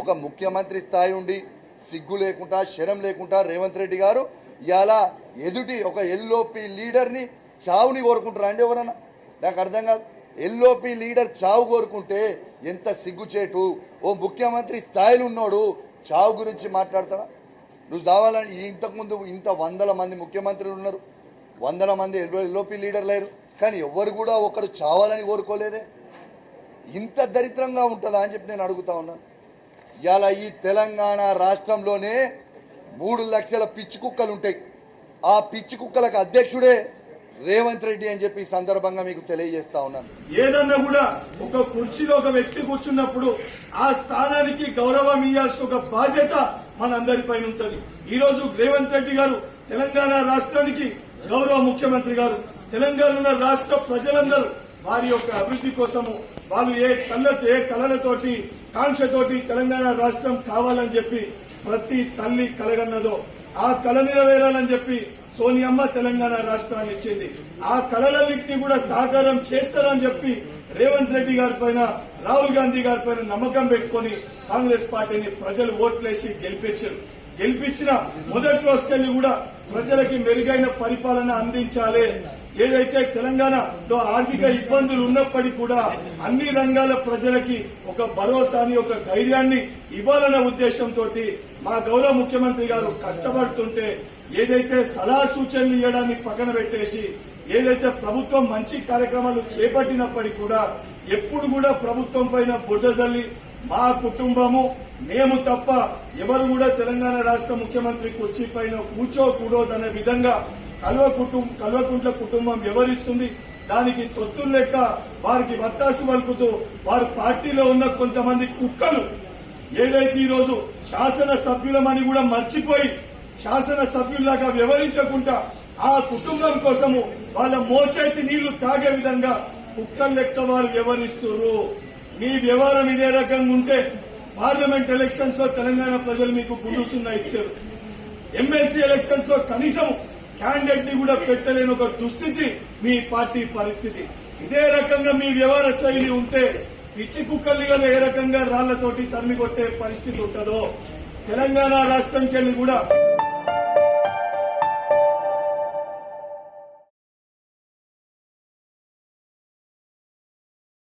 ఒక ముఖ్యమంత్రి స్థాయి ఉండి సిగ్గు లేకుండా శరం లేకుండా రేవంత్ రెడ్డి గారు ఇలా ఎదుటి ఒక ఎల్ఓపి లీడర్ని చావుని కోరుకుంటారా అండి ఎవరన్నా? నాకు అర్థం కాదు. ఎల్ఓపి లీడర్ చావు కోరుకుంటే ఎంత సిగ్గుచేటు ఓ ముఖ్యమంత్రి స్థాయిలో ఉన్నాడు చావు గురించి మాట్లాడతాడా? నువ్వు చావాలని ఇంతకుముందు ఇంత వందల మంది ముఖ్యమంత్రులు ఉన్నారు. వందల మంది ఎల్ఓపి లీడర్ లేరు. కానీ ఎవరు కూడా ఒకరు చావాలని కోరుకోలేదే? ఇంత దరిద్రంగా ఉంటుందా అని చెప్పి నేను అడుగుతా ఉన్నాను. ఇవాళ ఈ తెలంగాణ రాష్ట్రంలోనే మూడు లక్షల పిచ్చి కుక్కలు ఉంటాయి. ఆ పిచ్చి కుక్కలకు అధ్యక్షుడే రేవంత్ రెడ్డి అని చెప్పి సందర్భంగా మీకు తెలియజేస్తా ఉన్నాను. ఏదన్నా కూడా ఒక కుర్చీలో ఒక వ్యక్తి కూర్చున్నప్పుడు ఆ స్థానానికి గౌరవం ఇవ్వాల్సిన ఒక బాధ్యత మనందరిపైన ఉంటుంది. ఈ రోజు రేవంత్ రెడ్డి గారు తెలంగాణ రాష్ట్రానికి గౌరవ ముఖ్యమంత్రి గారు తెలంగాణ రాష్ట్ర ప్రజలందరూ వారి యొక్క అభివృద్ధి కోసము వాళ్ళు ఏ కళ్ళతో ఏ కళలతోటి కాంక్షతోటి తెలంగాణ రాష్ట్రం కావాలని చెప్పి ప్రతి తల్లి కలగన్నదో ఆ కళ నెరవేరాలని చెప్పి సోనియమ్మ తెలంగాణ రాష్ట్రాన్ని ఇచ్చింది. ఆ కళలన్నింటినీ కూడా సాకారం చేస్తారని చెప్పి రేవంత్ రెడ్డి గారి పైన రాహుల్ గాంధీ గారి పైన నమ్మకం పెట్టుకొని కాంగ్రెస్ పార్టీని ప్రజలు ఓట్లేసి గెలిపించారు. గెలిపించిన మొదటి రోజుకెళ్ళి కూడా ప్రజలకి మెరుగైన పరిపాలన అందించాలి. ఏదైతే తెలంగాణలో ఆర్థిక ఇబ్బందులు ఉన్నప్పటికీ కూడా అన్ని రంగాల ప్రజలకి ఒక భరోసాని ఒక ధైర్యాన్ని ఇవ్వాలన్న ఉద్దేశంతో మా గౌరవ ముఖ్యమంత్రి గారు కష్టపడుతుంటే ఏదైతే సలహా సూచనలు ఇవ్వడాన్ని పక్కన పెట్టేసి ఏదైతే ప్రభుత్వం మంచి కార్యక్రమాలు చేపట్టినప్పటికీ కూడా ఎప్పుడు కూడా ప్రభుత్వం పైన బుడ్డ మా కుటుంబము మేము తప్ప ఎవరు కూడా తెలంగాణ రాష్ట్ర ముఖ్యమంత్రి కుర్చీ పైన కూర్చోకూడదనే విధంగా కల్వ కుటుంబం కల్వకుంట్ల కుటుంబం వ్యవహరిస్తుంది. దానికి తొత్తులు లెక్క వారికి వత్తాసు పలుకుతూ వారి పార్టీలో ఉన్న కొంతమంది కుక్కలు ఏదైతే ఈరోజు శాసనసభ్యులమని శాసన సభ్యులమని కూడా మర్చిపోయి శాసన సభ్యుల్లాగా వ్యవహరించకుండా ఆ కుటుంబం కోసము వాళ్ళ మోచేతి నీళ్ళు తాగే విధంగా కుక్కలు లెక్క వారు వ్యవహరిస్తున్నారు మీ వ్యవహారం ఇదే రకంగా ఉంటే పార్లమెంట్ ఎలక్షన్స్లో తెలంగాణ ప్రజలు మీకు గుర్తుస్తున్నా ఇచ్చారు. ఎమ్మెల్సీ ఎలక్షన్స్లో కనీసం క్యాండిడేట్ని కూడా పెట్టలేని ఒక దుస్థితి మీ పార్టీ పరిస్థితి. ఇదే రకంగా మీ వ్యవహార శైలి ఉంటే పిచ్చి కుక్కల్ని ఏ రకంగా రాళ్ళతోటి తరిమి కొట్టే పరిస్థితి ఉంటుందో తెలంగాణ రాష్ట్రంకెళ్ళి కూడా